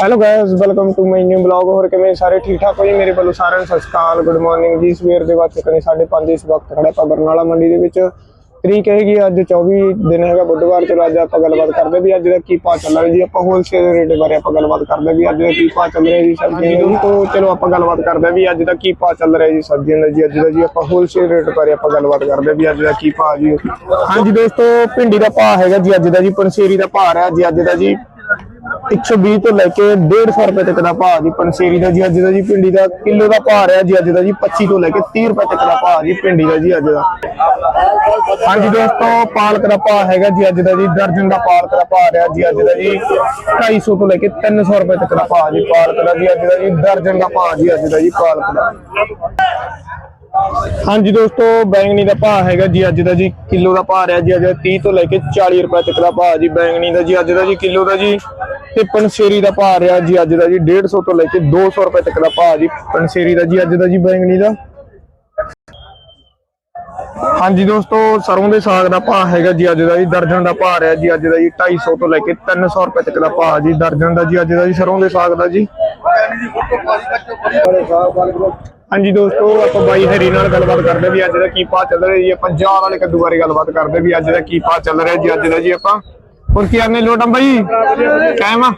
Hello guys welcome to my new blog ਹੋਰ ਕਿਵੇਂ ਸਾਰੇ ਠੀਕ ਠਾਕ ਹੋ ਜੀ? ਮੇਰੇ ਵੱਲੋਂ ਸਾਰਿਆਂ ਨੂੰ ਸਤਿ ਸ਼੍ਰੀ ਅਕਾਲ ਗੁੱਡ ਮਾਰਨਿੰਗ ਜੀ। ਸਵੇਰ ਦੇ ਵਕਤ ਕਨੇ 5:30 ਇਸ ਵਕਤ ਖੜਾ ਆਪਾਂ ਬਰਨਾਲਾ ਮੰਡੀ ਦੇ ਵਿੱਚ। ਤਰੀਕ ਹੈਗੀ ਅੱਜ 24 ਦਿਨ ਹੈਗਾ ਬੁੱਧਵਾਰ, ਚਲੋ ਅੱਜ ਆਪਾਂ ਗੱਲਬਾਤ ਕਰਦੇ ਵੀ ਅੱਜ ਦਾ ਕੀ ਭਾਅ ਚੱਲ ਰਿਹਾ ਜੀ। ਆਪਾਂ ਹੋਲਸੇਲ ਰੇਟ ਬਾਰੇ ਆਪਾਂ ਗੱਲਬਾਤ ਕਰਦੇ ਵੀ ਅੱਜ ਦਾ ਕੀ ਭਾਅ ਚੱਲ ਰਿਹਾ ਜੀ ਸਬਜ਼ੀਆਂ ਦਾ। ਤੋਂ ਚਲੋ ਆਪਾਂ ਗੱਲਬਾਤ ਕਰਦੇ ਵੀ ਅੱਜ ਦਾ ਕੀ ਭਾਅ ਚੱਲ ਰਿਹਾ ਜੀ ਸਬਜ਼ੀਆਂ ਦਾ ਜੀ। ਅੱਜ ਦਾ ਜੀ ਆਪਾਂ ਹੋਲਸੇਲ ਰੇਟ ਬਾਰੇ ਆਪਾਂ ਗੱਲਬਾਤ ਕਰਦੇ ਵੀ ਅੱਜ ਦਾ ਕੀ ਭਾਅ ਜੀ। ਹਾਂਜੀ ਦੋਸਤੋ, ਭਿੰਡੀ ਦਾ ਭਾਅ ਹੈਗਾ ਜੀ ਅੱਜ ਦਾ ਜੀ। ਪੰਸੇਰੀ ਦਾ ਭਾਅ ਹੈ ਜੀ। ਅੱਜ ਦਾ ਜੀ 120 ਤੋਂ ਲੈ ਕੇ 150 ਰੁਪਏ ਤੱਕ ਦਾ ਭਾਅ ਜੀ ਪਨਸੇਰੀ ਦਾ ਜੀ, ਅੱਜ ਦਾ ਜੀ ਭਿੰਡੀ ਦਾ ਕਿਲੋ ਦਾ ਭਾਅ ਰਿਹਾ ਜੀ, ਅੱਜ ਦਾ ਜੀ 25 ਤੋਂ ਲੈ ਕੇ 30 ਰੁਪਏ ਤੱਕ ਦਾ ਭਾਅ ਜੀ ਪਿੰਡੀ ਦਾ ਜੀ, ਅੱਜ ਦਾ। ਹਾਂਜੀ ਦੋਸਤੋ, ਪਾਲਕ ਦਾ ਭਾਅ ਹੈਗਾ ਜੀ, ਅੱਜ ਦਾ ਜੀ, ਦਰਜਨ ਦਾ ਪਾਲਕ ਦਾ ਭਾਅ ਰਿਹਾ ਜੀ, ਅੱਜ ਦਾ ਜੀ 250 ਤੋਂ ਲੈ ਕੇ 300 ਰੁਪਏ ਤੱਕ ਦਾ ਭਾਅ ਜੀ, ਪਾਲਕ ਦਾ ਜੀ, ਅੱਜ ਦਾ ਜੀ ਦਰਜਨ ਦਾ ਭਾਅ ਜੀ, ਅੱਜ ਦਾ ਜੀ ਪਾਲਕ ਦਾ। ਹਾਂਜੀ ਦੋਸਤੋ, ਬੈਂਗਣੀ ਦਾ ਭਾਅ ਹੈਗਾ ਜੀ ਅੱਜ ਦਾ ਜੀ, ਕਿਲੋ ਦਾ ਭਾਅ ਰਿਹਾ ਜੀ ਅੱਜ 30 ਤੋਂ ਲੈ ਕੇ 40 ਰੁਪਏ ਤੱਕ ਦਾ ਭਾਅ ਜੀ ਬੈਂਗਣੀ ਦਾ ਜੀ, ਅੱਜ ਦਾ ਜੀ ਕਿਲੋ ਦਾ ਜੀ। ਤੇ ਪਨਸੇਰੀ ਦਾ ਭਾਅ ਰਿਹਾ ਜੀ ਅੱਜ ਦਾ ਜੀ 150 ਤੋਂ ਲੈ ਕੇ 200 ਰੁਪਏ ਤੱਕ ਦਾ ਭਾਅ ਜੀ ਪਨਸੇਰੀ ਦਾ ਜੀ ਅੱਜ ਦਾ ਜੀ ਬੈਂਗਣੀ ਦਾ। ਹਾਂਜੀ ਦੋਸਤੋ ਸਰੋਂ ਦੇ ਸਾਗ ਦਾ ਭਾਅ ਹੈਗਾ ਜੀ ਅੱਜ ਦਾ ਜੀ, ਦਰਜਨ ਦਾ ਭਾਅ ਰਿਹਾ ਜੀ ਅੱਜ ਦਾ ਜੀ 250 ਤੋਂ ਲੈ ਕੇ 300 ਰੁਪਏ ਤੱਕ ਦਾ ਭਾਅ ਜੀ, ਦਰਜਨ ਦਾ ਜੀ ਅੱਜ ਦਾ ਜੀ ਸਰੋਂ ਦੇ ਸਾਗ ਦਾ ਜੀ। ਹਾਂਜੀ ਦੋਸਤੋ, ਆਪਾਂ ਬਾਈ ਹਰੀ ਨਾਲ ਗੱਲਬਾਤ ਕਰਦੇ ਵੀ ਅੱਜ ਦਾ ਕੀ ਭਾਅ ਚੱਲ ਰਿਹਾ ਜੀ, ਆਪਾਂ ਜਾਲ ਵਾਲੇ ਕੱਦੂ ਬਾਰੇ ਗੱਲਬਾਤ ਕਰਦੇ ਵੀ ਅੱਜ ਦਾ ਕੀ ਭਾਅ ਚੱਲ ਰਿਹਾ ਜੀ, ਅੱਜ ਦਾ ਜੀ ਆਪਾਂ। ਹੋਰ ਕੀ ਆਨੇ ਲੋਟਮ ਬਾਈ? ਕਾਇਮ ਆ?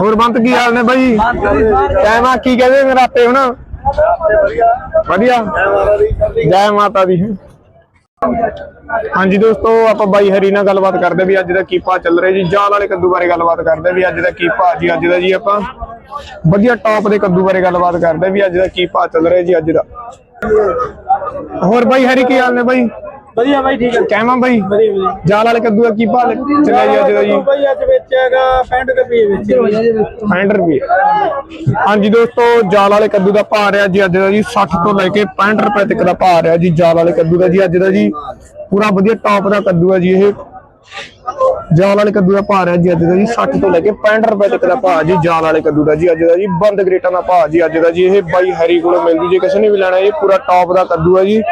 ਹੋਰ ਬੰਤ ਕੀ ਹਾਲ ਨੇ ਬਾਈ? ਕਾਇਮ ਆ, ਕੀ ਕਹਿੰਦੇ ਮੇਰਾ ਆਪੇ ਹੁਣ? ਵਧੀਆ। ਜੈ ਮਾਤਾ ਦੀ। ਹਾਂਜੀ ਦੋਸਤੋ, ਆਪਾਂ ਬਾਈ ਹਰੀ ਨਾਲ ਗੱਲਬਾਤ ਕਰਦੇ ਵੀ ਅੱਜ ਦਾ ਕੀ ਭਾਅ ਚੱਲ ਰਿਹਾ ਜੀ। ਜਾਲ ਵਾਲੇ ਕੱਦੂ ਬਾਰੇ ਗੱਲਬਾਤ ਕਰਦੇ ਵੀ ਅੱਜ ਦਾ ਕੀ ਭਾਅ ਜੀ, ਅੱਜ ਦਾ ਜੀ ਆਪਾਂ ਵਧੀਆ ਟੌਪ ਦੇ ਕੱਦੂ ਬਾਰੇ ਗੱਲਬਾਤ ਕਰਦੇ ਵੀ ਅੱਜ ਦਾ ਕੀ ਭਾਅ ਚੱਲ ਰਿਹਾ ਜੀ ਅੱਜ ਦਾ। ਹੋਰ ਬਾਈ ਹਰੀ, ਕੀ ਹਾਲ ਨੇ ਬਾਈ? ਵਧੀਆ ਬਾਈ ਠੀਕ ਹੈ ਕਹਿਮਾ ਬਾਈ? ਵਧੀਆ ਵਧੀਆ। ਜਾਲ ਵਾਲੇ ਕੱਦੂ ਦਾ ਕੀ ਭਾਅ ਚੱਲਿਆ ਜੀ ਅੱਜ ਦਾ ਜੀ ਬਾਈ ਅੱਜ ਵੇਚਿਆਗਾ 65 ਰੁਪਏ ਵੇਚਿਆ 65 ਰੁਪਏ। ਹਾਂਜੀ ਦੋਸਤੋ ਜਾਲ ਵਾਲੇ ਕੱਦੂ ਦਾ ਭਾਅ ਰਿਹਾ ਜੀ ਅੱਜ ਦਾ ਜੀ 60 ਤੋਂ ਲੈ ਕੇ 65 ਰੁਪਏ ਤੱਕ ਦਾ ਭਾਅ ਰਿਹਾ ਜੀ ਜਾਲ ਵਾਲੇ ਕੱਦੂ ਦਾ ਜੀ ਅੱਜ ਦਾ ਜੀ। ਪੂਰਾ ਵਧੀਆ ਟੌਪ ਦਾ ਕੱਦੂ ਹੈ ਜੀ ਇਹ। ਜਾਲ ਵਾਲੇ ਕੱਦੂ ਦਾ ਭਾਅ ਰਿਹਾ ਜੀ ਅੱਜ ਦਾ ਜੀ 60 ਤੋਂ ਲੈ ਕੇ 65 ਰੁਪਏ ਤੱਕ ਦਾ ਭਾਅ ਜੀ, ਜਾਲ ਵਾਲੇ ਕੱਦੂ ਦਾ ਜੀ ਅੱਜ ਦਾ ਜੀ, ਬੰਦ ਗ੍ਰੇਟਾਂ ਦਾ ਭਾਅ ਜੀ ਅੱਜ ਦਾ ਜੀ, ਇਹ ਬਾਈ ਹਰੀ ਕੋਲੋਂ ਮਿਲਦੀ, ਜੇ ਕਿਸੇ ਨੇ ਵੀ ਲੈਣਾ, ਇਹ ਪੂਰਾ ਟੌਪ ਦਾ ਕੱਦੂ ਹੈ ਜੀ।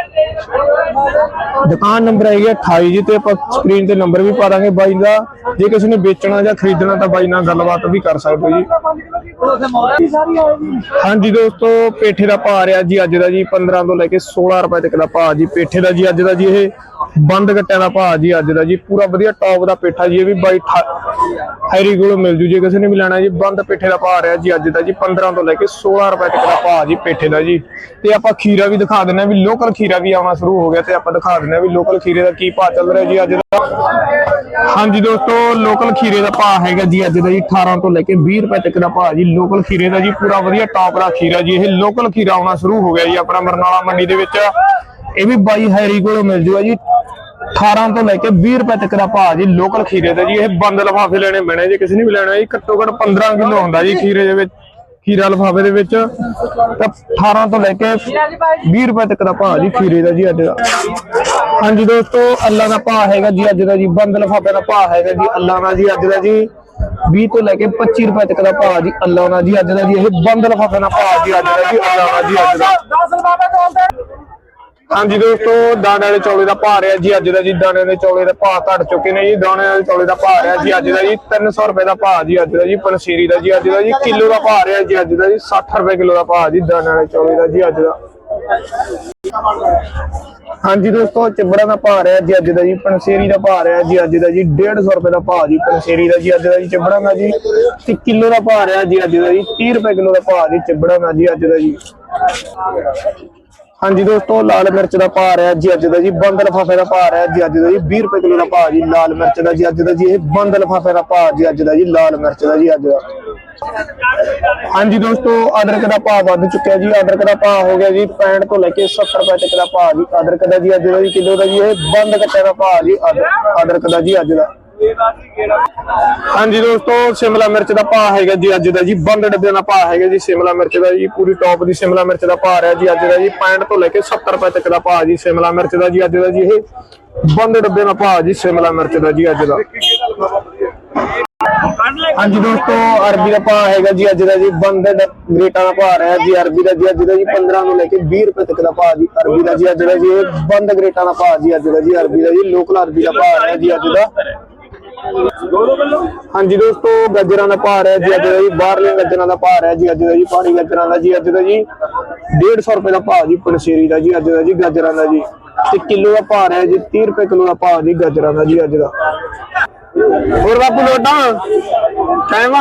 ਦੁਕਾਨ ਨੰਬਰ ਹੈਗਾ 28 ਜੀ, ਤੇ ਆਪਾਂ ਸਕਰੀਨ ਤੇ ਨੰਬਰ ਵੀ ਪਾ ਦਾਂਗੇ ਬਾਈ ਦਾ। ਜੇ ਕਿਸੇ ਨੇ ਵੇਚਣਾ ਜਾਂ ਖਰੀਦਣਾ ਤਾਂ ਬਾਈ ਨਾਲ ਗੱਲਬਾਤ ਵੀ ਕਰ ਸਕਦੇ ਹੋ ਜੀ। ਜੀ ਹਾਂਜੀ ਦੋਸਤੋ, ਪੇਠੇ ਦਾ ਭਾਅ ਰਿਹਾ ਜੀ ਅੱਜ ਦਾ ਜੀ 15 ਤੋਂ ਲੈ ਕੇ 16 ਰੁਪਏ ਤੱਕ ਦਾ ਭਾਅ ਜੀ, ਪੇਠੇ ਦਾ ਜੀ ਅੱਜ ਦਾ ਜੀ ਇਹ ਬੰਦ ਗੱਟਿਆਂ ਦਾ ਭਾਅ ਜੀ ਅੱਜ ਦਾ ਜੀ, ਪੂਰਾ ਵਧੀਆ ਟੌਪ ਦਾ ਪੇਠਾ ਜੀ, ਇਹ ਵੀ ਬਾਈ ਹੈਰੀ ਕੋਲੋਂ ਮਿਲ ਜੂ, ਜੇ ਕਿਸੇ ਨੇ ਵੀ ਲੈਣਾ ਜੀ, ਬੰਦ ਪੇਠੇ ਦਾ ਭਾਅ ਰਿਹਾ ਜੀ ਅੱਜ ਦਾ ਜੀ 15 ਤੋਂ ਲੈ ਕੇ 16 ਰੁਪਏ ਤੱਕ ਦਾ ਭਾਅ ਜੀ ਪੇਠੇ ਦਾ ਜੀ। ਤੇ ਆਪਾਂ ਖੀਰਾ ਵੀ ਦਿਖਾ ਦਿੰਦੇ ਹਾਂ ਵੀ ਲੋਕਲ ਖੀਰਾ ਵੀ ਆਉਣਾ ਸ਼ੁਰੂ ਹੋ ਗਿਆ, ਤੇ ਆਪਾਂ ਦਿਖਾ ਦਿੰਦੇ ਵੀ ਲੋਕਲ ਖੀਰੇ ਦਾ ਕੀ ਭਾਅ ਚੱਲ ਰਿਹਾ ਜੀ ਅੱਜ ਦਾ। ਹਾਂਜੀ ਦੋਸਤੋ ਲੋਕਲ ਖੀਰੇ ਦਾ ਭਾਅ ਹੈਗਾ ਜੀ ਅੱਜ ਦਾ ਜੀ 18 ਤੋਂ ਲੈ ਕੇ 20 ਰੁਪਏ ਤੱਕ ਦਾ ਭਾਅ ਜੀ। ਲੋਕਲ ਖੀਰੇ ਦਾ ਜੀ, ਪੂਰਾ ਵਧੀਆ ਟੌਪ ਦਾ ਖੀਰਾ ਜੀ, ਇਹ ਲੋਕਲ ਖੀਰਾ ਆਉਣਾ ਸ਼ੁਰੂ ਹੋ ਗਿਆ ਜੀ ਆਪਣਾ ਬਰਨਾਲਾ ਮੰਡੀ ਦੇ ਵਿੱਚ। ਇਹ ਵੀ ਬਾਈ ਹੈਰੀ ਕੋਲੋਂ ਮਿਲ ਜੂਗਾ ਜੀ। 18 ਤੋਂ ਲੈ ਕੇ 20 ਰੁਪਏ ਤੱਕ ਦਾ ਭਾਅ ਜੀ ਲੋਕਲ ਖੀਰੇ ਦਾ ਜੀ। ਇਹ ਬੰਦ ਲਫਾਫੇ ਲੈਣੇ ਪੈਣੇ ਜੇ, ਕਿਸੇ ਨੇ ਵੀ ਲੈਣਾ ਜੀ। ਘੱਟੋ ਘੱਟ 15 ਕਿਲੋ ਹੁੰਦਾ ਜੀ ਖੀਰੇ ਦੇ ਵਿੱਚ, ਖੀਰਾ ਲਫਾਫੇ ਦੇ ਵਿੱਚ। ਤਾਂ 18 ਤੋਂ ਲੈ ਕੇ 20 ਰੁਪਏ ਤੱਕ ਦਾ ਭਾਅ ਜੀ ਖੀਰੇ ਦਾ ਜੀ ਅੱਜ ਦਾ। ਹਾਂਜੀ ਦੋਸਤੋ, ਅੱਲਾ ਦਾ ਭਾਅ ਹੈਗਾ ਜੀ ਅੱਜ ਦਾ ਜੀ। ਬੰਦ ਲਫਾਫੇ ਦਾ ਭਾਅ ਹੈਗਾ ਜੀ, ਅੱਲਾ ਦਾ ਜੀ ਅੱਜ ਦਾ ਜੀ। 20 ਤੋਂ ਲੈ ਕੇ 25 ਰੁਪਏ ਤੱਕ ਦਾ ਭਾਅ ਜੀ, ਅੱਲਾ ਦਾ ਜੀ ਅੱਜ ਦਾ ਜੀ। ਇਹ ਬੰਦ ਲਫਾਫੇ ਦਾ ਭਾਅ ਜੀ ਅੱਜ ਦਾ ਜੀ, ਅੱਲਾ ਦਾ ਜੀ ਅੱਜ ਦਾ। 10 ਰੁਪਏ ਤੋਲਦੇ ਹਾਂਜੀ ਦੋਸਤੋ ਦਾਣੇ ਵਾਲੇ ਚੌਲੇ ਦਾ ਭਾਅ ਰਿਹਾ ਜੀ ਅੱਜ ਦਾ ਜੀ ਦਾਣੇ ਦੇ ਚੌਲੇ ਦਾ ਭਾਅ ਘਟ ਚੁੱਕੇ ਨੇ ਜੀ ਦਾਣੇ ਵਾਲੇ ਚੌਲੇ ਦਾ ਭਾਅ ਰਿਹਾ ਜੀ ਅੱਜ ਦਾ ਜੀ 300 ਰੁਪਏ ਦਾ ਭਾਅ ਜੀ ਅੱਜ ਦਾ ਜੀ ਪਨਸੀਰੀ ਦਾ ਜੀ ਅੱਜ ਦਾ ਜੀ ਕਿਲੋ ਦਾ ਭਾਅ ਰਿਹਾ ਜੀ ਅੱਜ ਦਾ ਜੀ 60 ਰੁਪਏ ਕਿਲੋ ਦਾ ਭਾਅ ਜੀ ਦਾਣੇ ਵਾਲੇ ਚੌਲੇ ਦਾ ਜੀ ਅੱਜ ਦਾ ਹਾਂਜੀ ਦੋਸਤੋ ਚਿਬੜਾ ਦਾ ਭਾਅ ਰਿਹਾ ਜੀ ਅੱਜ ਦਾ ਜੀ ਪਨਸੇਰੀ ਦਾ ਭਾਅ ਰਿਹਾ ਜੀ ਅੱਜ ਦਾ ਜੀ 150 ਰੁਪਏ ਦਾ ਭਾਅ ਜੀ ਪਨਸੇਰੀ ਦਾ ਜੀ ਅੱਜ ਦਾ ਜੀ ਚਿਬੜਾ ਦਾ ਜੀ ਤੇ ਕਿਲੋ ਦਾ ਭਾਅ ਰਿਹਾ ਜੀ ਅੱਜ ਦਾ ਜੀ 30 ਰੁਪਏ ਕਿਲੋ ਦਾ ਭਾਅ ਜੀ ਚਿਬੜਾ ਦਾ ਜੀ ਅੱਜ ਦਾ ਜੀ ਹਾਂਜੀ ਦੋਸਤੋ, ਲਾਲ ਮਿਰਚ ਦਾ ਭਾਅ ਰਿਹਾ ਜੀ ਅੱਜ ਦਾ ਜੀ ਬੰਦ ਲਫਾਫੇ ਦਾ ਭਾਅ ਰਿਹਾ ਜੀ ਅੱਜ ਦਾ ਜੀ 20 ਰੁਪਏ ਕਿਲੋ ਦਾ ਭਾਅ ਜੀ ਲਾਲ ਮਿਰਚ ਦਾ ਜੀ ਅੱਜ ਦਾ ਜੀ, ਇਹ ਬੰਦ ਲਫਾਫੇ ਦਾ ਭਾਅ ਜੀ ਅੱਜ ਦਾ ਜੀ, ਲਾਲ ਮਿਰਚ ਦਾ ਜੀ ਅੱਜ ਦਾ। ਹਾਂਜੀ ਦੋਸਤੋ, ਅਦਰਕ ਦਾ ਭਾਅ ਵੱਧ ਚੁੱਕਿਆ ਜੀ, ਅਦਰਕ ਦਾ ਭਾਅ ਹੋ ਗਿਆ ਜੀ 65 ਤੋਂ ਲੈ ਕੇ 70 ਰੁਪਏ ਤੱਕ ਦਾ ਭਾਅ ਜੀ, ਅਦਰਕ ਦਾ ਜੀ ਅੱਜ ਦਾ ਜੀ ਕਿਲੋ ਦਾ ਜੀ, ਇਹ ਬੰਦ ਕੱਟੇ ਦਾ ਭਾਅ ਜੀ ਅਦਰਕ ਦਾ ਜੀ ਅੱਜ ਦਾ। ਹਾਂਜੀ ਦੋਸਤੋ ਸ਼ਿਮਲਾ ਮਿਰਚ ਦਾ ਭਾਅ ਹੈਗਾ ਜੀ ਅੱਜ ਦਾ ਜੀ ਬੰਦ ਡੱਬੇ ਦਾ ਭਾਅ ਹੈਗਾ ਜੀ ਸ਼ਿਮਲਾ ਮਿਰਚ ਦਾ ਜੀ ਪੂਰੀ ਟੌਪ ਦੀ ਸ਼ਿਮਲਾ ਮਿਰਚ ਦਾ ਭਾਅ ਰਿਹਾ ਜੀ ਅੱਜ ਦਾ ਜੀ 65 ਤੋਂ ਲੈ ਕੇ 70 ਰੁਪਏ ਤੱਕ ਦਾ ਭਾਅ ਜੀ ਸ਼ਿਮਲਾ ਮਿਰਚ ਦਾ ਜੀ ਅੱਜ ਦਾ ਜੀ ਇਹ ਬੰਦ ਡੱਬੇ ਦਾ ਭਾਅ ਜੀ ਸ਼ਿਮਲਾ ਮਿਰਚ ਦਾ ਜੀ ਅੱਜ ਦਾ ਹਾਂਜੀ ਦੋਸਤੋ ਅਰਬੀ ਦਾ ਭਾਅ ਹੈਗਾ ਜੀ ਅੱਜ ਦਾ ਜੀ ਬੰਦ ਗ੍ਰੇਟਾਂ ਦਾ ਭਾਅ ਰਿਹਾ ਜੀ ਅਰਬੀ ਦਾ ਜੀ ਅੱਜ ਦਾ ਜੀ 15 ਤੋਂ ਲੈ ਕੇ 20 ਰੁਪਏ ਤੱਕ ਦਾ ਭਾਅ ਜੀ ਅਰਬੀ ਦਾ ਜੀ ਅੱਜ ਦਾ ਜੀ ਇਹ ਬੰਦ ਗ੍ਰੇਟਾਂ ਦਾ ਭਾਅ ਜੀ ਅੱਜ ਦਾ ਜੀ ਅਰਬੀ ਦਾ ਜੀ ਲੋਕਲ ਅਰਬੀ ਦਾ ਭਾਅ ਰਿਹਾ ਜੀ ਅੱਜ ਦਾ ਹਾਂਜੀ ਦੋਸਤੋ, ਗਾਜਰਾਂ ਦਾ ਭਾਅ ਹੈ ਜੀ ਅੱਜ ਦਾ ਜੀ, ਬਾਹਰਲੇ ਗਾਜਰਾਂ ਦਾ ਭਾਅ ਹੈ ਜੀ ਅੱਜ ਦਾ ਜੀ, ਪਹਾੜੀ ਗਾਜਰਾਂ ਦਾ ਜੀ ਅੱਜ ਦਾ ਜੀ। 150 ਰੁਪਏ ਦਾ ਭਾਅ ਜੀ ਪਨਸੇਰੀ ਦਾ ਜੀ, ਅੱਜ ਦਾ ਜੀ, ਗਾਜਰਾਂ ਦਾ ਜੀ। ਤੇ ਕਿਲੋ ਦਾ ਭਾਅ ਹੈ ਜੀ 30 ਰੁਪਏ ਕਿਲੋ ਦਾ ਭਾਅ ਜੀ, ਗਾਜਰਾਂ ਦਾ ਜੀ ਅੱਜ ਦਾ। ਹੋਰ ਬਾਪੂ ਲੋਟਾਂ? ਕਾਇਮ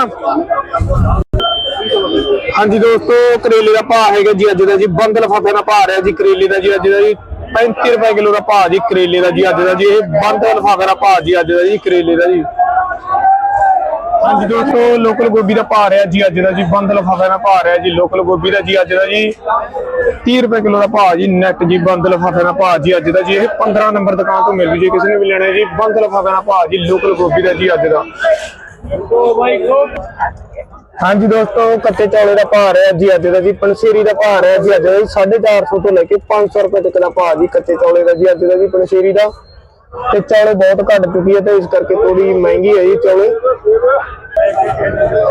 ਹਾਂਜੀ ਦੋਸਤੋ, ਕਰੇਲੇ ਦਾ ਭਾਅ ਹੈਗਾ ਜੀ ਅੱਜ ਦਾ ਜੀ ਬੰਦ ਲਫਾਫੇ ਦਾ ਭਾਅ ਹੈ ਜੀ, ਕਰੇਲੇ ਦਾ ਜੀ ਅੱਜ ਦਾ ਜੀ। 35 ਰੁਪਏ ਕਿਲੋ ਦਾ ਭਾਅ ਜੀ, ਕਰੇਲੇ ਦਾ ਜੀ, ਅੱਜ ਦਾ ਜੀ, ਇਹ ਬੰਦ ਲਫਾਫੇ ਦਾ ਭਾਅ ਜੀ, ਅੱਜ ਦਾ ਜੀ, ਕਰੇਲੇ ਦਾ ਜੀ। ਹਾਂਜੀ ਦੋਸਤੋ ਲੋਕਲ ਗੋਭੀ ਦਾ ਭਾਅ ਰਿਹਾ ਜੀ, ਅੱਜ ਦਾ ਜੀ, ਬੰਦ ਲਫਾਫੇ ਦਾ ਭਾਅ ਰਿਹਾ ਜੀ ਲੋਕਲ ਗੋਭੀ ਦਾ ਜੀ, ਅੱਜ ਦਾ ਜੀ 30 ਰੁਪਏ ਕਿਲੋ ਦਾ ਭਾਅ ਜੀ ਨੈਟ ਜੀ, ਬੰਦ ਲਫਾਫੇ ਦਾ ਭਾਅ ਜੀ, ਅੱਜ ਦਾ ਜੀ, ਇਹ 15 ਨੰਬਰ ਦੁਕਾਨ ਤੋਂ ਮਿਲ ਜੂ ਜੀ, ਕਿਸੇ ਨੇ ਵੀ ਲੈਣਾ ਜੀ, ਬੰਦ ਲਫਾਫੇ ਦਾ ਭਾਅ ਜੀ ਲੋਕਲ ਗੋਭੀ ਦਾ ਜੀ, ਅੱਜ ਦਾ। ਹਾਂਜੀ ਦੋਸਤੋ ਕੱਚੇ ਚੌਲੇ ਦਾ ਭਾਅ ਰਿਹਾ ਜੀ ਅੱਜ ਦਾ ਜੀ ਪਨਸੇਰੀ ਦਾ ਭਾਅ ਰਿਹਾ ਜੀ ਅੱਜ ਦਾ 450 ਤੋਂ ਲੈ ਕੇ 500 ਰੁਪਏ ਤੱਕ ਦਾ ਭਾਅ ਜੀ ਕੱਚੇ ਚੌਲੇ ਦਾ ਜੀ, ਅੱਜ ਦਾ ਜੀ ਪਨਸੇਰੀ ਦਾ। ਤੇ ਚੌਲੇ ਬਹੁਤ ਘੱਟ ਚੁੱਕੀ ਹੈ ਤੇ ਇਸ ਕਰਕੇ ਥੋੜੀ ਮਹਿੰਗੀ ਹੈ ਜੀ ਚੌਲੇ।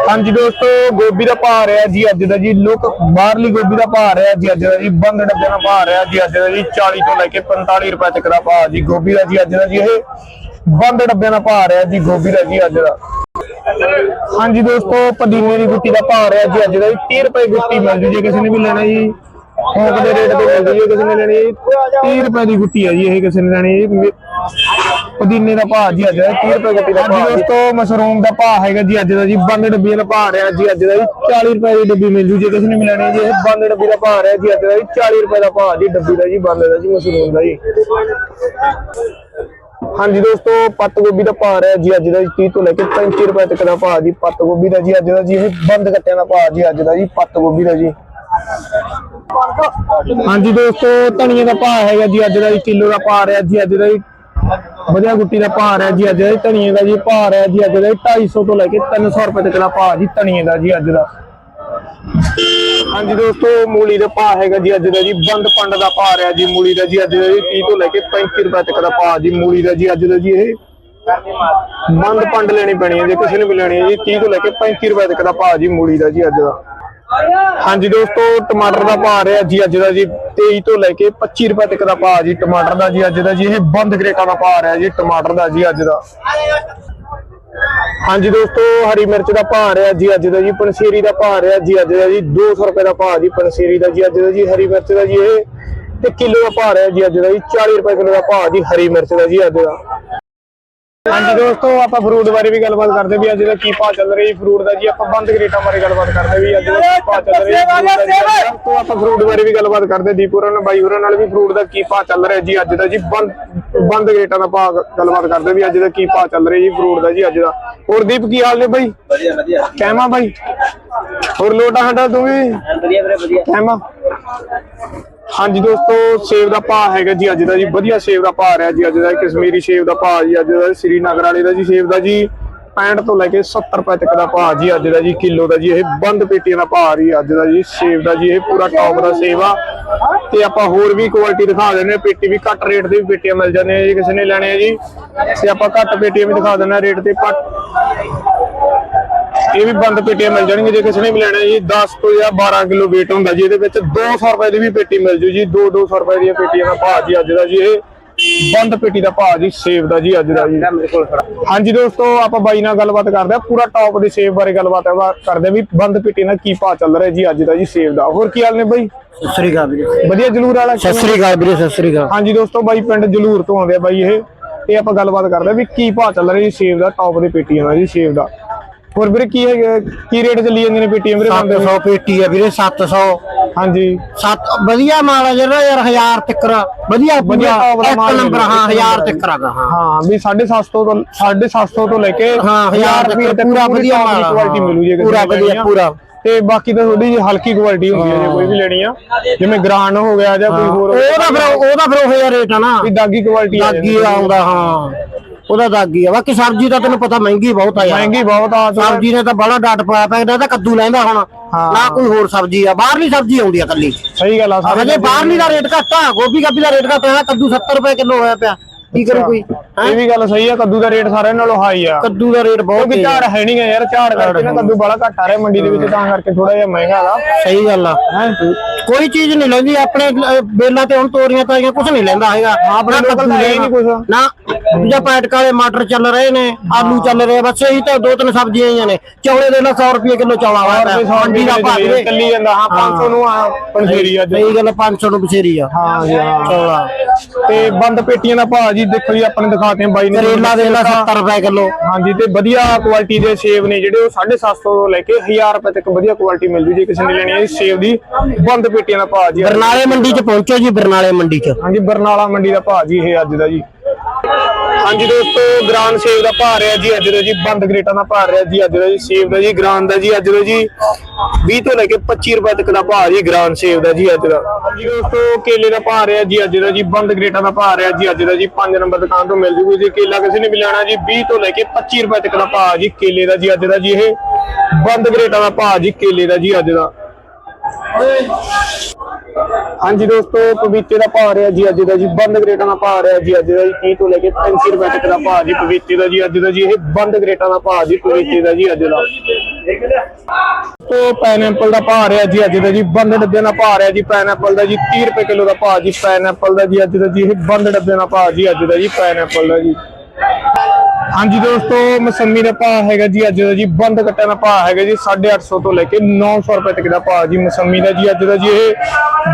ਹਾਂਜੀ ਦੋਸਤੋ, ਗੋਭੀ ਦਾ ਭਾਅ ਰਿਹਾ ਜੀ ਅੱਜ ਦਾ ਜੀ, ਲੋਕ ਬਾਹਰਲੀ ਗੋਭੀ ਦਾ ਭਾਅ ਰਿਹਾ ਜੀ ਅੱਜ ਦਾ ਜੀ, ਬੰਦ ਡੱਬੇ ਦਾ ਭਾਅ ਰਿਹਾ ਜੀ ਅੱਜ ਦਾ ਜੀ 40 ਤੋਂ ਲੈ ਕੇ 45 ਰੁਪਏ ਤੱਕ ਦਾ ਭਾਅ ਜੀ, ਗੋਭੀ ਦਾ ਜੀ ਅੱਜ ਦਾ ਜੀ ਇਹ ਬੰਦ ਡੱਬਿਆਂ ਦਾ ਭਾਅ ਰਿਹਾ ਜੀ, ਗੋਭੀ ਦਾ ਜੀ ਅੱਜ ਦਾ। ਹਾਂਜੀ ਦੋਸਤੋ ਪਦੀਨੇ ਦੀ ਗੁੱਟੀ ਦਾ ਭਾਅ ਰਿਹਾ ਜੀ ਅੱਜ ਦਾ 30 ਰੁਪਏ ਗੁੱਟੀ ਮਿਲ ਜੂ ਜੇ ਕਿਸੇ ਨੇ ਵੀ ਲੈਣਾ ਜੀ। ਥੋਕ ਦੇ ਰੇਟ ਤੇ ਮਿਲ ਜੂ ਕਿਸੇ ਨੇ ਲੈਣੀ। 30 ਰੁਪਏ ਦੀ ਗੁੱਟੀ ਹੈ ਜੀ, ਇਹ ਕਿਸੇ ਨੇ ਲੈਣੀ ਪੁਦੀਨੇ ਦਾ ਭਾਅ ਜੀ ਅੱਜ ਦਾ 30 ਰੁਪਏ ਗੱਟੀ ਦਾ ਭਾਅ ਦੋਸਤੋ, ਮਸ਼ਰੂਮ ਦਾ ਭਾਅ ਹੈਗਾ ਜੀ ਅੱਜ ਦਾ ਜੀ। ਬੰਦ ਡੱਬੀ ਦਾ ਭਾਅ ਰਿਹਾ ਜੀ ਅੱਜ ਦਾ ਜੀ। 40 ਰੁਪਏ ਦੀ ਡੱਬੀ ਮਿਲ ਜੂ ਜੇ ਕਿਸੇ ਨੇ ਵੀ ਲੈਣੀ ਜੀ। ਇਹ ਬੰਦ ਡੱਬੀ ਦਾ ਭਾਅ ਰਿਹਾ ਜੀ ਅੱਜ ਦਾ ਜੀ। 40 ਰੁਪਏ ਦਾ ਭਾਅ ਜੀ ਡੱਬੀ ਦਾ ਜੀ, ਬੰਦ ਦਾ ਜੀ, ਮਸ਼ਰੂਮ ਦਾ ਜੀ। ਹਾਂਜੀ ਦੋਸਤੋ, ਪੱਤ ਗੋਭੀ ਦਾ ਭਾਅ ਰਿਹਾ ਜੀ ਅੱਜ ਦਾ 30 ਤੋਂ ਲੈ ਕੇ 35 ਰੁਪਏ ਤੱਕ ਦਾ ਭਾਅ ਜੀ, ਪੱਤ ਗੋਭੀ ਦਾ ਜੀ ਅੱਜ ਦਾ ਜੀ, ਇਹ ਬੰਦ ਕੱਟਿਆਂ ਦਾ ਭਾਅ ਜੀ ਅੱਜ ਦਾ ਜੀ, ਪੱਤ ਗੋਭੀ ਦਾ ਜੀ। ਹਾਂਜੀ ਦੋਸਤੋ, ਧਨੀਏ ਦਾ ਭਾਅ ਹੈਗਾ ਜੀ ਅੱਜ ਦਾ ਜੀ, ਕਿਲੋ ਦਾ ਭਾਅ ਰਿਹਾ ਜੀ ਅੱਜ ਦਾ ਜੀ। ਵਧੀਆ ਗੁੱਟੀ ਦਾ ਭਾਅ ਰਿਹਾ ਜੀ ਅੱਜ ਦਾ ਜੀ, ਧਨੀਏ ਦਾ ਜੀ ਭਾਅ ਰਿਹਾ ਜੀ ਅੱਜ ਦਾ ਜੀ 250 ਤੋਂ ਲੈ ਕੇ 300 ਰੁਪਏ ਤੱਕ ਦਾ ਭਾਅ ਜੀ, ਧਨੀਏ ਦਾ ਜੀ ਅੱਜ ਦਾ। ਹਾਂਜੀ ਦੋਸਤੋ, ਮੂਲੀ ਦਾ ਭਾਅ ਹੈਗਾ ਜੀ ਅੱਜ ਦਾ ਜੀ, ਬੰਦ ਪੰਡ ਦਾ ਭਾਅ ਰਿਹਾ ਜੀ ਮੂਲੀ ਦਾ ਜੀ, ਅੱਜ ਦਾ ਜੀ 30 ਤੋਂ ਲੈ ਕੇ 35 ਰੁਪਏ ਤੱਕ ਦਾ ਭਾਅ ਜੀ ਮੂਲੀ ਦਾ ਜੀ, ਅੱਜ ਦਾ ਜੀ ਇਹ ਬੰਦ ਪੰਡ ਲੈਣੀ ਪੈਣੀ ਹੈ ਜੇ, ਕਿਸੇ ਨੇ ਵੀ ਲੈਣੀ ਹੈ ਜੀ 30 ਤੋਂ ਲੈ ਕੇ 35 ਰੁਪਏ ਤੱਕ ਦਾ ਭਾਅ ਜੀ ਮੂਲੀ ਦਾ ਜੀ ਅੱਜ ਦਾ। ਹਾਂਜੀ ਦੋਸਤੋ, ਟਮਾਟਰ ਦਾ ਭਾਅ ਰਿਹਾ ਜੀ ਅੱਜ ਦਾ ਜੀ 23 ਤੋਂ ਲੈ ਕੇ 25 ਰੁਪਏ ਤੱਕ ਦਾ ਭਾਅ ਜੀ ਟਮਾਟਰ ਦਾ ਜੀ, ਅੱਜ ਦਾ ਜੀ ਇਹ ਬੰਦ ਕਰੇਟਾਂ ਦਾ ਭਾਅ ਰਿਹਾ ਜੀ, ਟਮਾਟਰ ਦਾ ਜੀ ਅੱਜ ਦਾ। ਹਾਂਜੀ ਦੋਸਤੋ, ਹਰੀ ਮਿਰਚ ਦਾ ਭਾਅ ਰਿਹਾ ਜੀ ਅੱਜ ਦਾ ਜੀ ਪਨਸੀਰੀ ਦਾ ਭਾਅ ਰਿਹਾ ਜੀ ਅੱਜ ਦਾ ਜੀ 200 ਰੁਪਏ ਦਾ ਭਾਅ ਜੀ ਪਨਸੀਰੀ ਦਾ ਜੀ ਅੱਜ ਦਾ ਜੀ, ਹਰੀ ਮਿਰਚ ਦਾ ਜੀ ਇਹ। ਤੇ ਕਿਲੋ ਦਾ ਭਾਅ ਰਿਹਾ ਜੀ ਅੱਜ ਦਾ ਜੀ 40 ਰੁਪਏ ਕਿਲੋ ਦਾ ਭਾਅ ਜੀ, ਹਰੀ ਮਿਰਚ ਦਾ ਜੀ ਅੱਜ ਦਾ। ਹਾਂਜੀ ਦੋਸਤੋ ਆਪਾਂ ਫਰੂਟ ਬਾਰੇ ਵੀ ਗੱਲਬਾਤ ਕਰਦੇ ਵੀ ਅੱਜ ਦਾ ਕੀ ਭਾਅ ਚੱਲ ਰਿਹਾ ਜੀ। ਫਰੂਟ ਦਾ ਜੀ ਆਪਾਂ ਬੰਦ ਕਰੇਟਾਂ ਬਾਰੇ ਗੱਲਬਾਤ ਕਰਦੇ ਵੀ ਅੱਜ ਦਾ ਕੀ ਭਾਅ ਚੱਲ ਰਿਹਾ ਜੀ ਜੀ। ਤੋਂ ਆਪਾਂ ਫਰੂਟ ਬਾਰੇ ਵੀ ਗੱਲਬਾਤ ਕਰਦੇ ਦੀਪੁਰਾਂ ਨਾਲ ਬਾਈ ਹੋਰਾਂ ਨਾਲ ਵੀ ਫਰੂਟ ਦਾ ਕੀ ਭਾਅ ਚੱਲ ਰਿਹਾ ਜੀ ਅੱਜ ਦਾ ਜੀ ਬੰਦ ਬੰਦ ਕਰੇਟਾਂ ਦਾ ਭਾਅ ਗੱਲਬਾਤ ਕਰਦੇ ਵੀ ਅੱਜ ਦਾ ਕੀ ਭਾਅ ਚੱਲ ਰਿਹਾ ਜੀ ਫਰੂਟ ਦਾ ਜੀ ਅੱਜ ਦਾ। ਹੋਰ ਦੀਪ ਕੀ ਹਾਲ ਨੇ ਬਾਈ? ਵਧੀਆ ਵਧੀਆ। ਕਹਿਮਾ ਬਾਈ? ਹੋਰ ਲੋਟਾ ਹਟਾ ਤੂੰ ਵੀ? ਵਧੀਆ ਵੀਰੇ ਵਧੀਆ। ਕਹਿਮਾ ਹਾਂਜੀ ਦੋਸਤੋ, ਸੇਬ ਦਾ ਭਾਅ ਹੈਗਾ ਜੀ ਅੱਜ ਦਾ ਜੀ, ਵਧੀਆ ਸੇਬ ਦਾ ਭਾਅ ਰਿਹਾ ਜੀ ਅੱਜ ਦਾ ਕਸ਼ਮੀਰੀ ਸੇਬ ਦਾ ਭਾਅ ਜੀ, ਅੱਜ ਦਾ ਸ੍ਰੀਨਗਰ ਵਾਲੇ ਦਾ ਜੀ ਸੇਬ ਦਾ ਜੀ 65 ਤੋਂ ਲੈ ਕੇ 70 ਰੁਪਏ ਤੱਕ ਦਾ ਭਾਅ ਜੀ ਅੱਜ ਦਾ ਜੀ, ਕਿਲੋ ਦਾ ਜੀ, ਇਹ ਬੰਦ ਪੇਟੀਆਂ ਦਾ ਭਾਅ ਰਹੀ ਅੱਜ ਦਾ ਜੀ, ਸੇਬ ਦਾ ਜੀ, ਇਹ ਪੂਰਾ ਟੌਪ ਦਾ ਸੇਬ ਆ। ਤੇ ਆਪਾਂ ਹੋਰ ਵੀ ਕੁਆਲਿਟੀ ਦਿਖਾ ਦਿੰਦੇ ਹਾਂ, ਪੇਟੀ ਵੀ ਘੱਟ ਰੇਟ ਦੇ ਵੀ ਪੇਟੀਆਂ ਮਿਲ ਜਾਂਦੀਆਂ ਜੀ, ਕਿਸੇ ਨੇ ਲੈਣੇ ਆ ਜੀ। ਤੇ ਆਪਾਂ ਘੱਟ ਪੇਟੀਆਂ ਵੀ ਦਿਖਾ ਦਿੰਦੇ ਹਾਂ ਰੇਟ ਤੇ ਘੱਟ। ਇਹ ਵੀ ਬੰਦ ਪੇਟੀਆਂ ਮਿਲ ਜਾਣਗੀਆਂ ਜੇ ਕਿਸੇ ਨੇ ਵੀ ਲੈਣਾ ਜੀ 10 ਤੋਂ ਜਾਂ 12 ਕਿਲੋ weight ਹੁੰਦਾ ਜੀ ਇਹਦੇ ਵਿੱਚ 200 ਰੁਪਏ ਦੀ ਵੀ ਪੇਟੀ ਮਿਲ ਜੂ ਜੀ 2 200 ਰੁਪਏ ਦੀਆਂ ਪੇਟੀਆਂ ਦਾ ਭਾਅ ਜੀ ਅੱਜ ਦਾ ਜੀ ਇਹ ਬੰਦ ਪੇਟੀ ਦਾ ਭਾਅ ਜੀ ਸੇਬ ਦਾ ਜੀ ਅੱਜ ਦਾ ਜੀ। ਮੇਰੇ ਕੋਲ ਖੜਾ। ਹਾਂਜੀ ਦੋਸਤੋ ਆਪਾਂ ਬਾਈ ਨਾਲ ਗੱਲਬਾਤ ਕਰਦੇ ਆ ਪੂਰਾ ਟੌਪ ਦੇ ਸੇਬ ਬਾਰੇ ਗੱਲਬਾਤ ਆ- ਕਰਦੇ ਆ ਵੀ ਬੰਦ ਪੇਟੀ ਨਾਲ ਕੀ ਭਾਅ ਚੱਲ ਰਿਹਾ ਜੀ ਅੱਜ ਦਾ ਜੀ ਸੇਬ ਦਾ। ਹੋਰ ਕੀ ਹਾਲ ਨੇ ਬਾਈ? ਸਤਿ ਸ੍ਰੀ ਅਕਾਲ ਵੀਰੇ। ਵਧੀਆ ਜਲੂਰ ਵਾਲਾ? ਸਤਿ ਸ੍ਰੀ ਅਕਾਲ ਵੀਰੇ ਸਤਿ ਸ੍ਰੀ ਅਕਾਲ। ਹਾਂਜੀ ਦੋਸਤੋ ਬਾਈ ਪਿੰਡ ਜਲੂਰ ਤੋਂ ਆਉਂਦੇ ਆ ਬਾਈ ਇਹ। ਤੇ ਆਪਾਂ ਗੱਲਬਾਤ ਕਰਦੇ ਆ ਵੀ ਕੀ ਭਾਅ ਚੱਲ ਰਿਹਾ ਜੀ ਸੇਬ ਦਾ ਟੌਪ ਦੇ ਪੇਟੀਆਂ ਦਾ ਜੀ ਸੇਬ ਦਾ। ਹੋਰ ਵੀਰੇ ਕੀ ਹੈ ਕੀ ਰੇਟ ਚੱਲੀ ਜਾਂਦੇ ਨੇ ਪੇਟੀਆਂ ਵੀਰੇ? ਬੰਦ 700 ਪੇਟੀ ਆ ਵੀਰੇ 700 ਹਾਂਜੀ। ਸੱਤ ਵਧੀਆ ਮਾਲ ਆ ਜਿਹੜਾ ਯਾਰ 1000 ਤੱਕਰ ਵਧੀਆ ਵਧੀਆ ਇੱਕ ਨੰਬਰ ਹਾਂ ਇੱਕ 1000 ਨੰਬਰ ਤੱਕਰ ਹਾਂ। ਹਾਂ ਵੀ 750 ਤੋਂ 750 ਤੋਂ ਲੈ ਕੇ ਹਾਂ 1000 ਰੁਪਏ ਤੱਕ ਪੂਰਾ ਵਧੀਆ ਮਾਲ ਕੁਆਲਿਟੀ ਮਿਲੂ ਜੀ ਪੂਰਾ ਵਧੀਆ ਪੂਰਾ। ਤੇ ਬਾਕੀ ਤਾਂ ਥੋੜੀ ਜਿਹੀ ਹਲਕੀ ਕੁਆਲਿਟੀ ਹੁੰਦੀ ਹੈ ਜੇ ਕੋਈ ਵੀ ਲੈਣੀ ਆ। ਜਿਵੇਂ ਗ੍ਰਾਂਡ ਹੋ ਗਿਆ ਜਾਂ ਕੋਈ ਹੋਰ ਉਹਦਾ ਫਿਰ ਉਹਦਾ ਫਿਰ ਉਹ ਜਿਹਾ ਰੇਟ ਆ ਨਾ। ਵੀ ਦਾਗੀ ਕੁਆਲਿਟੀ ਆ ਦਾਗੀ ਆਉਂਦਾ ਹਾਂ। ਉਹਦਾ ਦਾਗੀ ਆ। ਬਾਕੀ ਸਬਜ਼ੀ ਦਾ ਤੈਨੂੰ ਪਤਾ ਮਹਿੰਗੀ ਬਹੁਤ ਆ ਯਾਰ। ਮਹਿੰਗੀ ਬਹੁਤ ਆ ਸਬਜ਼ੀ ਨੇ ਤਾਂ ਬੜਾ ਡੱਟ ਪਾਇਆ ਪਿਆ ਇਹਦਾ ਤਾਂ ਕੱਦੂ ਲੈਂਦਾ ਹੁਣ। ਹਾਂ। ਨਾ ਕੋਈ ਹੋਰ ਸਬਜ਼ੀ ਆ। ਬਾਹਰਲੀ ਸਬਜ਼ੀ ਆਉਂਦੀ ਆ ਕੱਲੀ ਸਹੀ ਗੱਲ ਆ ਸਾਰੇ। ਅਜੇ ਬਾਹਰਲੀ ਦਾ ਰੇਟ ਘੱਟ ਆ। ਗੋਭੀ ਗੱਭੀ ਦਾ ਰੇਟ ਘੱਟ ਆ। ਕੱਦੂ 70 ਰੁਪਏ ਕਿਲੋ ਹੋਇਆ ਪਿਆ। ਕੀ ਕਰੂ ਕੋਈ? ਹੈਂ? ਇਹ ਵੀ ਗੱਲ ਸਹੀ ਆ ਕੱਦੂ ਦਾ ਰੇਟ ਸਾਰਿਆਂ ਨਾਲੋਂ ਹਾਈ ਆ। ਕੱਦੂ ਦਾ ਰੇਟ ਬਹੁਤ ਕਿਉਂਕਿ ਆ। ਝਾੜ ਹੈ ਨਹੀਂ ਯਾਰ ਝਾੜ ਕਰਕੇ ਨਾ ਕੱਦੂ ਬੜਾ ਘੱਟ ਆ ਰਿਹਾ ਮੰਡੀ ਦੇ ਵਿੱਚ ਤਾਂ ਕਰਕੇ ਥੋੜਾ ਜਿਹਾ ਮਹਿੰਗਾ ਹੈਗਾ ਸਹੀ ਗੱਲ ਆ। ਹੈ? ਕੋਈ ਚੀਜ਼ ਨਹੀਂ ਲੈਂਦੀ ਆਪਣੇ ਬੇਲਾਂ ਤੇ ਹੁਣ ਤੋਰੀਆਂ ਤਾਰੀਆਂ ਕੁਝ ਨਹੀਂ ਲੈਂਦਾ ਹੈਗਾ। ਆਪਣੇ ਲੋਕਲ। ਨਹੀਂ ਕੁਛ। ਨਾ ਦੂਜਾ ਪੈਟਕ ਵਾਲੇ ਮਟਰ ਚੱਲ ਰਹੇ ਨੇ ਆਲੂ ਚੱਲ ਰਹੇ ਬਸ ਇਹੀ ਤਾਂ ਦੋ ਤਿੰਨ ਸਬਜ਼ੀਆਂ ਹੀ ਨੇ। ਚੌਲੇ ਦੇ ਨਾਲ 100 ਰੁਪਏ ਕਿਲੋ ਚੌਲਾ ਸੌ ਮੰਡੀ ਦਾ ਭਾਅ ਵੀਰੇ। ਚੱਲੀ ਜਾਂਦਾ। ਹਾਂ 500 ਨੂੰ ਆ ਪੰਜੇਰੀ ਅੱਜ ਸਹੀ ਗੱਲ 500 ਨੂੰ ਬਸੇਰੀ ਆ। ਹਾਂ ਜੀ ਹਾਂ। ਚੌਲਾ। ਤੇ ਬੰਦ ਪੇਟੀਆਂ ਦਾ ਭਾਅ ਜੀ ਦੇਖੋ ਜੀ ਆਪਾਂ ਨੇ ਦਿਖਾਤੇ ਬਾਈ ਨੇ। ਕਰੇਲਾ ਦੇ ਨਾਲ 70 ਰੁਪਏ ਕਿਲੋ। ਹਾਂਜੀ ਤੇ ਵਧੀਆ ਕੁਆਲਿਟੀ ਦੇ ਸੇਬ ਨੇ ਜਿਹੜੇ ਉਹ 750 ਤੋਂ ਲੈ ਕੇ 1000 ਰੁਪਏ ਤੱਕ ਵਧੀਆ ਕੁਆਲਿਟੀ ਮਿਲ ਜੂ ਜੇ ਕਿਸੇ ਨੇ ਲੈਣੀ ਹੈ ਜੀ ਸੇਬ ਦੀ। ਬੰਦ ਪੇਟੀਆਂ ਦਾ ਭਾਅ ਜੀ ਬਰਨਾਲੇ ਮੰਡੀ ਚ ਪਹੁੰਚੋ ਜੀ ਬਰਨਾਲੇ ਮੰਡੀ ਚ। ਹਾਂਜੀ ਬਰਨਾਲਾ ਮੰਡੀ ਦਾ ਭਾਅ ਜੀ ਇਹ ਅੱਜ ਦਾ ਜੀ। ਹਾਂਜੀ ਦੋਸਤੋ ਗ੍ਰਾਨ ਸੇਬ ਦਾ ਭਾਅ ਰਿਹਾ ਜੀ ਅੱਜ ਦਾ ਜੀ ਬੰਦ ਗ੍ਰੇਟਾਂ ਦਾ ਭਾਅ ਰਿਹਾ ਜੀ ਅੱਜ ਦਾ ਜੀ ਸੇਬ ਦਾ ਜੀ ਗ੍ਰਾਨ ਦਾ ਜੀ ਅੱਜ ਦਾ ਜੀ। 20 ਤੋਂ ਲੈ ਕੇ 25 ਰੁਪਏ ਤੱਕ ਦਾ ਭਾਅ ਜੀ ਗ੍ਰਾਨ ਸੇਬ ਦਾ ਜੀ ਅੱਜ ਦਾ। ਹਾਂਜੀ ਦੋਸਤੋ ਕੇਲੇ ਦਾ ਭਾਅ ਰਿਹਾ ਜੀ ਅੱਜ ਦਾ ਜੀ ਬੰਦ ਗ੍ਰੇਟਾਂ ਦਾ ਭਾਅ ਰਿਹਾ ਜੀ ਅੱਜ ਦਾ ਜੀ 5 ਨੰਬਰ ਦੁਕਾਨ ਤੋਂ ਮਿਲ ਜੂਗੀ ਜੀ ਕੇਲਾ ਕਿਸੇ ਨੇ ਵੀ ਲੈਣਾ ਜੀ 20 ਤੋਂ ਲੈ ਕੇ 25 ਰੁਪਏ ਤੱਕ ਦਾ ਭਾਅ ਜੀ ਕੇਲੇ ਦਾ ਜੀ ਅੱਜ ਦਾ ਜੀ ਇਹ। ਬੰਦ ਗ੍ਰੇਟਾਂ ਦਾ ਭਾਅ ਜੀ ਕੇਲੇ ਦਾ ਜੀ ਅੱਜ ਦਾ। ਹਾਂਜੀ ਦੋਸਤੋ ਪਪੀਤੇ ਦਾ ਭਾਅ ਰਿਹਾ ਜੀ ਅੱਜ ਦਾ ਜੀ ਬੰਦ ਗ੍ਰੇਟਾਂ ਦਾ ਭਾਅ ਰਿਹਾ ਜੀ ਅੱਜ ਦਾ ਜੀ 30 ਤੋਂ ਲੈ ਕੇ 35 ਰੁਪਏ ਤੱਕ ਦਾ ਭਾਅ ਜੀ ਪਪੀਤੇ ਦਾ ਜੀ ਅੱਜ ਦਾ ਜੀ ਇਹ ਬੰਦ ਗ੍ਰੇਟਾਂ ਦਾ ਭਾਅ ਜੀ ਪਪੀਤੇ ਦਾ ਜੀ ਅੱਜ ਦਾ ਤੋ ਪਾਈਨਐਪਲ ਦਾ ਭਾਅ ਰਿਹਾ ਜੀ ਅੱਜ ਦਾ ਜੀ ਬੰਦ ਡੱਬਿਆਂ ਦਾ ਭਾਅ ਰਿਹਾ ਜੀ ਪਾਈਨਐਪਲ ਦਾ ਜੀ 30 ਰੁਪਏ ਕਿਲੋ ਦਾ ਭਾਅ ਜੀ ਪਾਈਨਐਪਲ ਦਾ ਜੀ ਅੱਜ ਦਾ ਜੀ ਇਹ ਬੰਦ ਡੱਬਿਆਂ ਦਾ ਭਾਅ ਜੀ ਅੱਜ ਦਾ ਜੀ ਪਾਈਨਐਪਲ ਦਾ ਜੀ ਹਾਂਜੀ ਦੋਸਤੋ, ਮਸੰਮੀ ਦਾ ਭਾਅ ਹੈਗਾ ਜੀ ਅੱਜ ਦਾ ਜੀ, ਬੰਦ ਕੱਟਿਆਂ ਦਾ ਭਾਅ ਹੈਗਾ ਜੀ 850 ਤੋਂ ਲੈ ਕੇ 900 ਰੁਪਏ ਤੱਕ ਦਾ ਭਾਅ ਜੀ ਮਸੰਮੀ ਦਾ ਜੀ ਅੱਜ ਦਾ ਜੀ, ਇਹ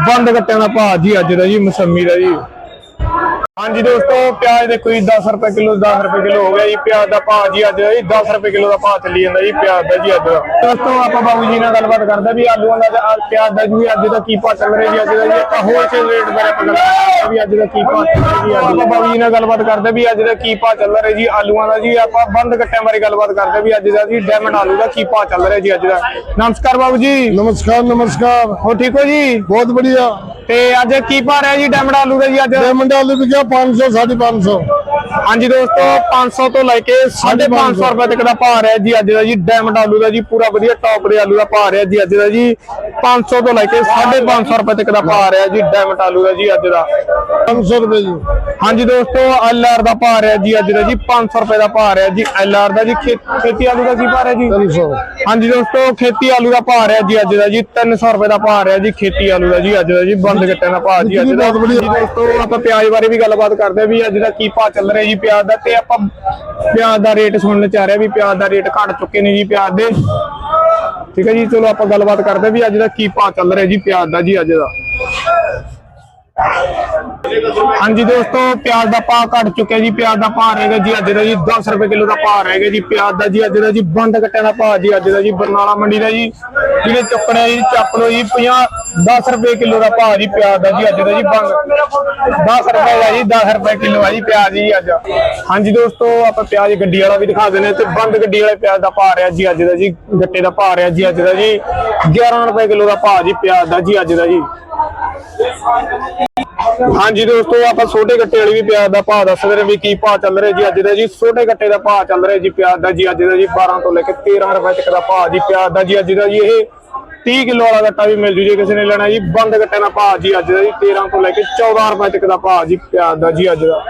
ਬੰਦ ਕੱਟਿਆਂ ਦਾ ਭਾਅ ਜੀ ਅੱਜ ਦਾ ਜੀ ਮਸੰਮੀ ਦਾ ਜੀ। ਹਾਂਜੀ ਦੋਸਤੋ ਪਿਆਜ਼ ਦੇਖੋ ਕੋਈ 10 ਰੁਪਏ ਕਿਲੋ 10 ਰੁਪਏ ਕਿਲੋ ਹੋ ਗਿਆ ਜੀ। ਪਿਆਜ਼ ਦਾ ਭਾਅ ਜੀ ਅੱਜ 10 ਰੁਪਏ ਕਿਲੋ ਦਾ ਭਾਅ ਚੱਲੀ ਜਾਂਦਾ ਜੀ ਪਿਆਜ਼ ਦਾ ਜੀ ਅੱਜ। ਦੋਸਤੋ ਆਪਾਂ ਬਾਬੂ ਜੀ ਨਾਲ ਗੱਲਬਾਤ ਕਰਦੇ ਵੀ ਆਲੂਆਂ ਦਾ ਪਿਆਜ਼ ਦਾ ਜੀ ਅੱਜ ਦਾ ਕੀ ਭਾਅ ਚੱਲ ਰਿਹਾ ਜੀ ਅੱਜ ਦਾ ਜੀ ਆਪਾਂ ਹੋਲਸੇਲ ਰੇਟ ਬਾਰੇ ਆਪਾਂ ਗੱਲ ਵੀ ਅੱਜ ਦਾ ਕੀ ਭਾਅ ਚੱਲ ਰਿਹਾ ਜੀ ਆਪਾਂ ਬਾਬੂ ਜੀ ਨਾਲ ਗੱਲਬਾਤ ਕਰਦੇ ਵੀ ਅੱਜ ਦਾ ਕੀ ਭਾਅ ਚੱਲ ਰਿਹਾ ਜੀ ਆਲੂਆਂ ਦਾ ਜੀ ਆਪਾਂ ਬੰਦ ਕੱਟਿਆਂ ਬਾਰੇ ਗੱਲਬਾਤ ਕਰਦੇ ਵੀ ਅੱਜ ਦਾ ਜੀ ਡਾਇਮੰਡ ਆਲੂ ਦਾ ਕੀ ਭਾਅ ਚੱਲ ਰਿਹਾ ਜੀ ਅੱਜ ਦਾ। ਨਮਸਕਾਰ ਬਾਬੂ ਜੀ। ਨਮਸਕਾਰ ਨਮਸਕਾਰ। ਹੋ ਠੀਕ ਹੋ ਜੀ? ਬਹੁਤ ਵਧੀਆ। ਤੇ ਅੱਜ ਕੀ ਭਾਅ ਰਿਹਾ ਜੀ ਡਾਇਮੰਡ ਆਲੂ ਦਾ ਜੀ ਅੱਜ? ਡਾਇਮੰਡ ਆਲੂ ਵਿਕਿਆ 500 550 ਹਾਂਜੀ ਦੋਸਤੋ 500 ਤੋਂ ਲੈ ਕੇ 550 ਰੁਪਏ ਤੱਕ ਦਾ ਭਾਰ ਰਿਹਾ ਜੀ ਅੱਜ ਦਾ ਜੀ ਡਾਇਮੰਡ ਆਲੂ ਦਾ ਜੀ ਪੂਰਾ ਵਧੀਆ ਟੌਪ ਦੇ ਆਲੂ ਦਾ ਭਾਅ ਰਿਹਾ ਜੀ ਅੱਜ ਦਾ ਜੀ। 500 ਤੋਂ ਲੈ ਕੇ 550 ਰੁਪਏ ਤੱਕ ਦਾ ਭਾਰ ਰਿਹਾ ਜੀ ਡਾਇਮੰਡ ਆਲੂ ਦਾ ਜੀ ਅੱਜ ਦਾ। 500 ਰੁਪਏ ਜੀ। ਹਾਂਜੀ ਦੋਸਤੋ ਐਲਆਰ ਦਾ ਭਾਅ ਰਿਹਾ ਜੀ ਅੱਜ ਦਾ ਜੀ 500 ਰੁਪਏ ਦਾ ਭਾਅ ਰਿਹਾ ਜੀ ਐਲਆਰ ਦਾ ਜੀ ਖੇਤੀ ਆਲੂ ਦਾ ਕੀ ਭਾਰ ਹੈ ਜੀ? 300 ਹਾਂਜੀ ਦੋਸਤੋ ਖੇਤੀ ਆਲੂ ਦਾ ਭਾਅ ਰਿਹਾ ਜੀ ਅੱਜ ਦਾ ਜੀ 300 ਰੁਪਏ ਦਾ ਭਾਅ ਰਿਹਾ ਜੀ ਖੇਤੀ ਆਲੂ ਦਾ ਜੀ ਅੱਜ ਦਾ ਜੀ ਬੰਦ ਗੱਟਿਆਂ ਦਾ ਭਾਅ ਜੀ ਅੱਜ ਦਾ। ਜੀ ਦੋਸਤੋ ਆਪਾਂ ਪਿਆਜ਼ ਬਾਰੇ ਵੀ ਗੱਲਬਾਤ ਕਰਦੇ ਆ ਵੀ ਅੱਜ ਦਾ ਕੀ ਭਾਅ ਚੱਲ ਜੀ ਪਿਆਜ਼ ਦਾ ਤੇ ਆਪਾਂ ਪਿਆਜ਼ ਦਾ ਰੇਟ ਸੁਣਨ ਚ ਆ ਰਿਹਾ ਵੀ ਪਿਆਜ਼ ਦਾ ਰੇਟ ਘਟ ਚੁੱਕੇ ਨੇ ਜੀ ਪਿਆਜ਼ ਦੇ। ਠੀਕ ਹੈ ਜੀ, ਚਲੋ ਆਪਾਂ ਗੱਲਬਾਤ ਕਰਦੇ ਵੀ ਅੱਜ ਦਾ ਕੀ ਭਾਅ ਚੱਲ ਰਿਹਾ ਜੀ ਪਿਆਜ਼ ਦਾ ਜੀ ਅੱਜ ਦਾ। ਹਾਂਜੀ ਦੋਸਤੋ, ਪਿਆਜ਼ ਦਾ ਭਾਅ ਘਟ ਚੁੱਕਿਆ ਜੀ। ਪਿਆਜ਼ ਦਾ ਭਾਅ ਰਹੇਗਾ ਜੀ ਅੱਜ ਦਾ ਜੀ। 10 ਰੁਪਏ ਕਿਲੋ ਦਾ ਭਾਅ ਰਹੇਗਾ ਜੀ। ਪਿਆਜ਼ ਦਾ ਜੀ ਅੱਜ ਦਾ ਜੀ ਬੰਦ ਕੱਟਿਆਂ ਦਾ ਭਾਅ ਜੀ। ਅੱਜ ਦਾ ਜੀ ਬਰਨਾਲਾ ਮੰਡੀ ਦਾ ਜੀ। ਜਿਹੜੇ ਚੁੱਕਣੇ ਜੀ ਚੱਪ ਲੋ ਜੀ। 50 10 ਰੁਪਏ ਕਿਲੋ ਦਾ ਭਾਅ ਜੀ ਪਿਆਜ਼ ਦਾ ਜੀ। ਅੱਜ ਦਾ ਜੀ ਬੰਦ। 10 ਰੁਪਏ ਦਾ ਜੀ 10 ਰੁਪਏ ਕਿਲੋ ਆ ਜੀ ਪਿਆਜ਼ ਜੀ ਅੱਜ। ਹਾਂਜੀ ਦੋਸਤੋ, ਆਪਾਂ ਪਿਆਜ਼ ਗੱਡੀ ਵਾਲਾ ਵੀ ਦਿਖਾ ਦਿੰਦੇ ਹਾਂ ਤੇ ਬੰਦ ਗੱਡੀ ਵਾਲੇ ਪਿਆਜ਼ ਦਾ ਭਾਅ ਰਿਹਾ ਜੀ। ਅੱਜ ਦਾ ਜੀ ਗੱਟੇ ਦਾ ਭਾਅ ਰਿਹਾ ਜੀ ਅੱਜ ਦਾ ਜੀ। 11 ਰੁਪਏ ਕਿਲੋ ਦਾ ਭਾਅ ਜੀ ਪਿਆਜ਼ ਦਾ ਜੀ ਅੱਜ ਦਾ ਜੀ। ਹਾਂਜੀ ਦੋਸਤੋ, ਆਪਾਂ ਛੋਟੇ ਗੱਟੇ ਵਾਲੀ ਵੀ ਪਿਆਜ਼ ਦਾ ਭਾਅ ਦੱਸ ਰਹੇ ਵੀ ਕੀ ਭਾਅ ਚੱਲ ਰਿਹਾ ਜੀ ਅੱਜ ਦਾ ਜੀ। ਛੋਟੇ ਗੱਟੇ ਦਾ ਭਾਅ ਚੱਲ ਰਿਹਾ ਜੀ ਪਿਆਜ਼ ਦਾ ਜੀ, ਅੱਜ ਦਾ ਜੀ 12 ਤੋਂ ਲੈ ਕੇ 13 ਰੁਪਏ ਤੱਕ ਦਾ ਭਾਅ ਜੀ ਪਿਆਜ਼ ਦਾ ਜੀ, ਅੱਜ ਦਾ ਜੀ ਇਹ 30 ਕਿਲੋ ਵਾਲਾ ਗੱਟਾ ਵੀ ਮਿਲ ਜੂ ਜੇ ਕਿਸੇ ਨੇ ਲੈਣਾ ਜੀ। ਬੰਦ ਗੱਟੇ ਦਾ ਭਾਅ ਜੀ ਅੱਜ ਦਾ ਜੀ 13 ਤੋਂ ਲੈ ਕੇ 14 ਰੁਪਏ ਤੱਕ ਦਾ ਭਾਅ ਜੀ ਪਿਆਜ਼ ਦਾ ਜੀ ਅੱਜ ਦਾ।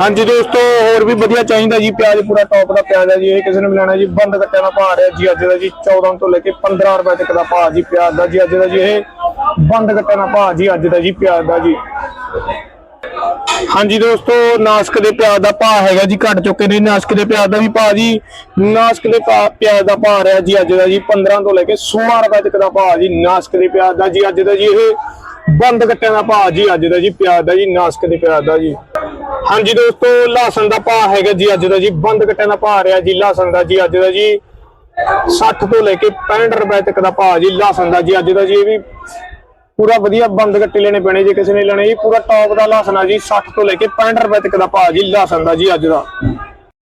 ਹਾਂਜੀ ਦੋਸਤੋ, ਹੋਰ ਵੀ ਵਧੀਆ ਚਾਹੀਦਾ ਜੀ ਪਿਆਜ਼, ਪੂਰਾ ਟੌਪ ਦਾ ਪਿਆਜ਼ ਹੈ ਜੀ। ਇਹ ਕਿਸੇ ਨੂੰ ਲੈਣਾ ਜੀ, ਬੰਦ ਕੱਟਿਆ ਦਾ ਭਾਅ ਰਿਹਾ ਜੀ ਅੱਜ ਦਾ ਜੀ 14 ਤੋਂ ਲੈ ਕੇ 15 ਰੁਪਏ ਤੱਕ ਦਾ ਭਾਅ ਜੀ ਪਿਆਜ਼ ਦਾ ਜੀ ਅੱਜ ਦਾ ਜੀ ਇਹ। ਬੰਦ ਕੱਟਿਆ ਦਾ ਭਾਅ ਜੀ, ਅੱਜ ਦਾ ਜੀ ਪਿਆਜ਼ ਦਾ ਜੀ। ਹਾਂਜੀ ਦੋਸਤੋ, ਨਾਸਕ ਦੇ ਪਿਆਜ਼ ਦਾ ਭਾਅ ਹੈਗਾ ਜੀ, ਘਟ ਚੁੱਕੇ ਨੇ ਨਾਸਕ ਦੇ ਪਿਆਜ਼ ਦਾ ਵੀ ਭਾਅ ਜੀ। ਨਾਸਕ ਦੇ ਭਾਅ- ਪਿਆਜ਼ ਦਾ ਭਾਅ ਰਿਹਾ ਜੀ, ਅੱਜ ਦਾ ਜੀ 15 ਤੋਂ ਲੈ ਕੇ 16 ਰੁਪਏ ਤੱਕ ਦਾ ਭਾਅ ਜੀ, ਨਾਸਕ ਦੇ ਪਿਆਜ਼ ਦਾ ਜੀ, ਅੱਜ ਦਾ ਜੀ ਇਹ ਬੰਦ ਕੱਟਿਆਂ ਦਾ ਭਾਅ ਜੀ, ਅੱਜ ਦਾ ਜੀ ਪਿਆਜ਼ ਦਾ ਜੀ, ਨਾਸਕ ਦੇ ਪਿਆਜ਼ ਦਾ ਜੀ। ਹਾਂਜੀ ਦੋਸਤੋ, ਲਹਸਨ ਦਾ ਭਾਅ ਹੈਗਾ ਜੀ, ਅੱਜ ਦਾ ਜੀ ਬੰਦ ਕੱਟਿਆਂ ਦਾ ਭਾਅ ਰਿਹਾ ਜੀ, ਲਹਸਨ ਦਾ ਜੀ, ਅੱਜ ਦਾ ਜੀ 60 ਤੋਂ ਲੈ ਕੇ 65 ਰੁਪਏ ਤੱਕ ਦਾ ਭਾਅ ਜੀ, ਲਹਸਨ ਦਾ ਜੀ, ਅੱਜ ਦਾ ਜੀ ਇਹ ਵੀ ਪੂਰਾ ਵਧੀਆ ਬੰਦ ਗੱਟੇ ਲੈਣੇ ਪੈਣੇ ਜੇ ਕਿਸੇ ਨੇ ਲੈਣੇ ਜੀ। ਪੂਰਾ ਟੌਪ ਦਾ ਲਹਸਨ ਜੀ 60 ਤੋਂ ਲੈ ਕੇ 65 ਰੁਪਏ ਤੱਕ ਦਾ ਭਾਅ ਜੀ ਲਹਸਨ ਦਾ ਜੀ ਅੱਜ ਦਾ।